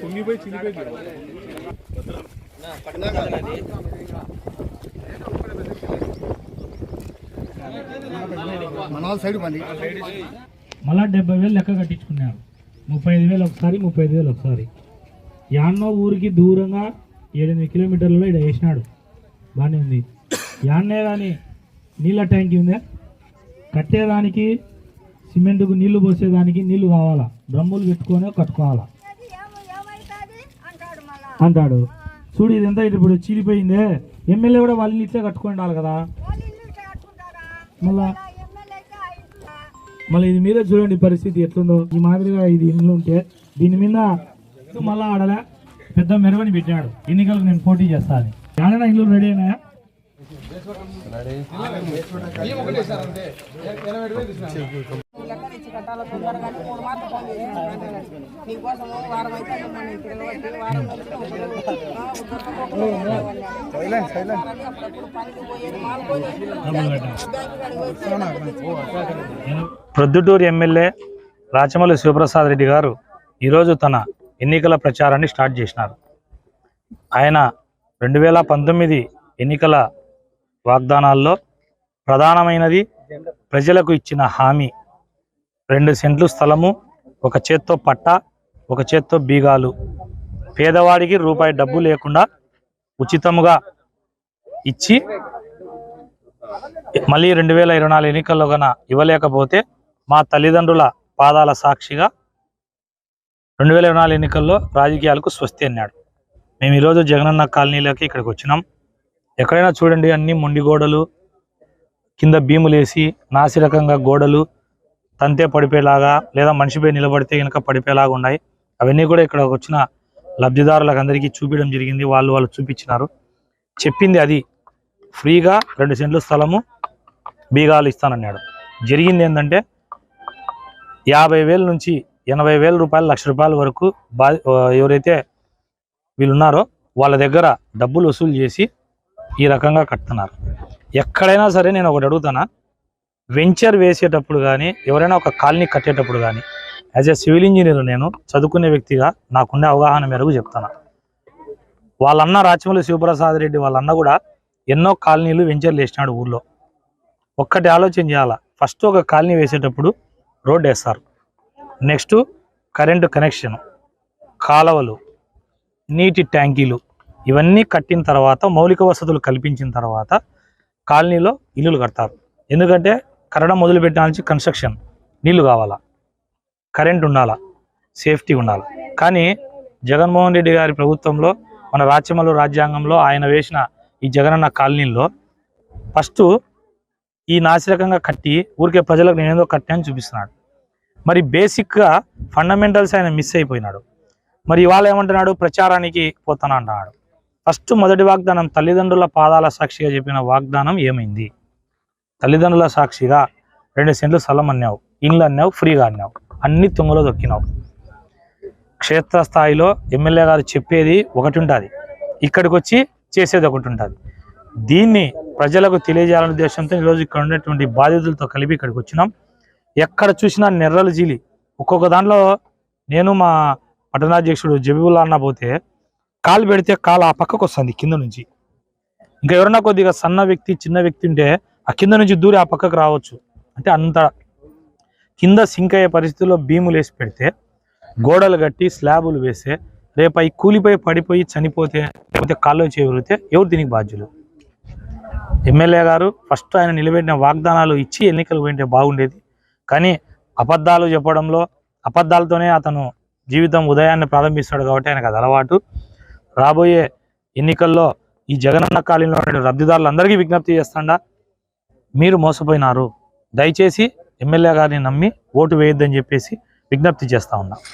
కుంగిపోయి చిరిగిపోయి మళ్ళా డెబ్బై వేలు లెక్క కట్టించుకున్నారు. ముప్పై ఐదు వేలు ఒకసారి ముప్పై ఐదు వేలు ఒకసారి. యాన్నో ఊరికి దూరంగా ఏడెనిమిది కిలోమీటర్లలో ఇక్కడ వేసినాడు. బాగానే ఉంది. యాన్నే కానీ నీళ్ళ ట్యాంక్ ఉందా? కట్టేదానికి సిమెంట్కు నీళ్ళు పోసేదానికి నీళ్ళు కావాలా? డ్రమ్ములు పెట్టుకొని కట్టుకోవాలా? అంటాడు. మళ్ళా ఇది చూడు ఇదంతా ఇప్పుడు చీలిపోయిందే. ఎమ్మెల్యే కూడా వాళ్ళని ఇట్లే కట్టుకొని ఉండాలి కదా. మళ్ళా మళ్ళీ ఇది మీరే చూడండి పరిస్థితి ఎట్లుందో. ఈ మాదిరిగా ఇది ఇంట్లో ఉంటే దీని మీద మళ్ళా ఆడలే. పెద్ద మెరవని పెట్టాడు ఎన్నికలకు నేను పోటీ చేస్తాను. ఏమైనా ఇల్లు రెడీ అయినాయా? కట్టాలి తొందరగా మూడు మాటలు ఫోన్ చేసి నీకోసం వారం అయితే వారం ప్రొద్దుటూరు ఎమ్మెల్యే రాచమల్లి శివప్రసాద్ రెడ్డి గారు ఈరోజు తన ఎన్నికల ప్రచారాన్ని స్టార్ట్ చేసినారు. ఆయన రెండు వేల పంతొమ్మిది ఎన్నికల వాగ్దానాల్లో ప్రధానమైనది ప్రజలకు ఇచ్చిన హామీ. రెండు సెంట్లు స్థలము ఒక చేత్తో పట్ట ఒక చేత్తో బీగాలు. పేదవాడికి రూపాయి డబ్బు లేకుండా ఉచితముగా ఇచ్చి మళ్ళీ రెండు వేల ఇరవై నాలుగు ఎన్నికల్లో గన ఇవ్వలేకపోతే మా తల్లిదండ్రుల పాదాల సాక్షిగా రెండు వేల ఇరవై నాలుగు ఎన్నికల్లో రాజకీయాలకు స్వస్తి అన్నాడు. మేము ఈరోజు జగనన్న కాలనీలోకి ఇక్కడికి వచ్చినాం. ఎక్కడైనా చూడండి అన్ని మొండి గోడలు కింద భీములేసి నాసిరకంగా గోడలు తంతే పడిపోయేలాగా లేదా మనిషిపై నిలబడితే కనుక పడిపోయేలాగా ఉన్నాయి. అవన్నీ కూడా ఇక్కడ వచ్చిన లబ్ధిదారులకు అందరికీ చూపించడం జరిగింది. వాళ్ళు వాళ్ళు చూపించినారు. చెప్పింది అది. ఫ్రీగా రెండు సెంట్ల స్థలము బీగాలు ఇస్తానన్నాడు. జరిగింది ఏంటంటే యాభై వేల నుంచి ఎనభై వేల రూపాయలు లక్ష రూపాయల వరకు బా ఎవరైతే వీళ్ళున్నారో వాళ్ళ దగ్గర డబ్బులు వసూలు చేసి ఈ రకంగా కడుతున్నారు. ఎక్కడైనా సరే నేను ఒకటి అడుగుతానా? వెంచర్ వేసేటప్పుడు కానీ ఎవరైనా ఒక కాలనీ కట్టేటప్పుడు కానీ యాజ్ ఎ సివిల్ ఇంజనీర్ నేను చదువుకునే వ్యక్తిగా నాకున్న అవగాహన మేరకు చెప్తాను? వాళ్ళన్న రాచమల్లి శివప్రసాద్ రెడ్డి వాళ్ళన్న కూడా ఎన్నో కాలనీలు వెంచర్లు వేసినాడు ఊళ్ళో ఒక్కటి ఆలోచన చేయాలా? ఫస్ట్ ఒక కాలనీ వేసేటప్పుడు రోడ్డు వేస్తారు. నెక్స్ట్ కరెంటు కనెక్షన్ కాలవలు నీటి ట్యాంకీలు ఇవన్నీ కట్టిన తర్వాత మౌలిక వసతులు కల్పించిన తర్వాత కాలనీలో ఇల్లులు కడతారు. ఎందుకంటే కట్టడం మొదలుపెట్టిన నుంచి కన్స్ట్రక్షన్ నీళ్ళు కావాలా? కరెంట్ ఉండాలా? సేఫ్టీ ఉండాలి? కానీ జగన్మోహన్ రెడ్డి గారి ప్రభుత్వంలో మన రాజ్యమలు రాజ్యాంగంలో ఆయన వేసిన ఈ జగనన్న కాలనీల్లో ఫస్ట్ ఈ నాసిరకంగా కట్టి ఊరికే ప్రజలకు నేనేదో కట్టాను చూపిస్తున్నాడు. మరి బేసిక్గా ఫండమెంటల్స్ ఆయన మిస్ అయిపోయినాడు. మరి ఇవాళ ఏమంటున్నాడు? ప్రచారానికి పోతాను అంటున్నాడు. ఫస్ట్ మొదటి వాగ్దానం తల్లిదండ్రుల పాదాల సాక్షిగా చెప్పిన వాగ్దానం ఏమైంది? తల్లిదండ్రుల సాక్షిగా రెండు సెంట్లు స్థలం అన్నావు ఇండ్లు అన్నావు ఫ్రీగా అన్నావు. అన్ని తుంగలో దొక్కినావు. క్షేత్రస్థాయిలో ఎమ్మెల్యే గారు చెప్పేది ఒకటి ఉంటుంది. ఇక్కడికి వచ్చి చేసేది ఒకటి ఉంటుంది. దీన్ని ప్రజలకు తెలియజేయాలనే ఉద్దేశంతో ఈరోజు ఇక్కడ ఉన్నటువంటి బాధితులతో కలిపి ఇక్కడికి వచ్చినాం. ఎక్కడ చూసినా నెర్రలు జీలి. ఒక్కొక్క దాంట్లో నేను మా పట్టణాధ్యక్షుడు జబీబుల్లా అన్న పోతే కాలు పెడితే కాలు ఆ పక్కకు వస్తుంది కింద నుంచి. ఇంకా ఎవరన్నా కొద్దిగా సన్న వ్యక్తి చిన్న వ్యక్తి ఉంటే ఆ కింద నుంచి దూరి ఆ పక్కకు రావచ్చు. అంటే అంత కింద సింక్ అయ్యే పరిస్థితుల్లో భీములు వేసి పెడితే గోడలు కట్టి స్లాబులు వేస్తే రేపు అవి కూలిపోయి పడిపోయి చనిపోతే లేకపోతే కాళ్ళు చేరితే ఎవరు దీనికి బాధ్యులు? ఎమ్మెల్యే గారు ఫస్ట్ ఆయన నిలబెట్టిన వాగ్దానాలు ఇచ్చి ఎన్నికలు పోయింటే బాగుండేది. కానీ అబద్ధాలు చెప్పడంలో అబద్ధాలతోనే అతను జీవితం ఉదయాన్నే ప్రారంభిస్తాడు కాబట్టి ఆయనకు అది అలవాటు. రాబోయే ఎన్నికల్లో ఈ జగనన్న కాలంలో లబ్ధిదారులందరికీ విజ్ఞప్తి చేస్తాడా మీరు మోసపోయినారు. దయచేసి ఎమ్మెల్యే గారిని నమ్మి ఓటు వేయొద్దని చెప్పేసి విజ్ఞప్తి చేస్తా ఉన్నా.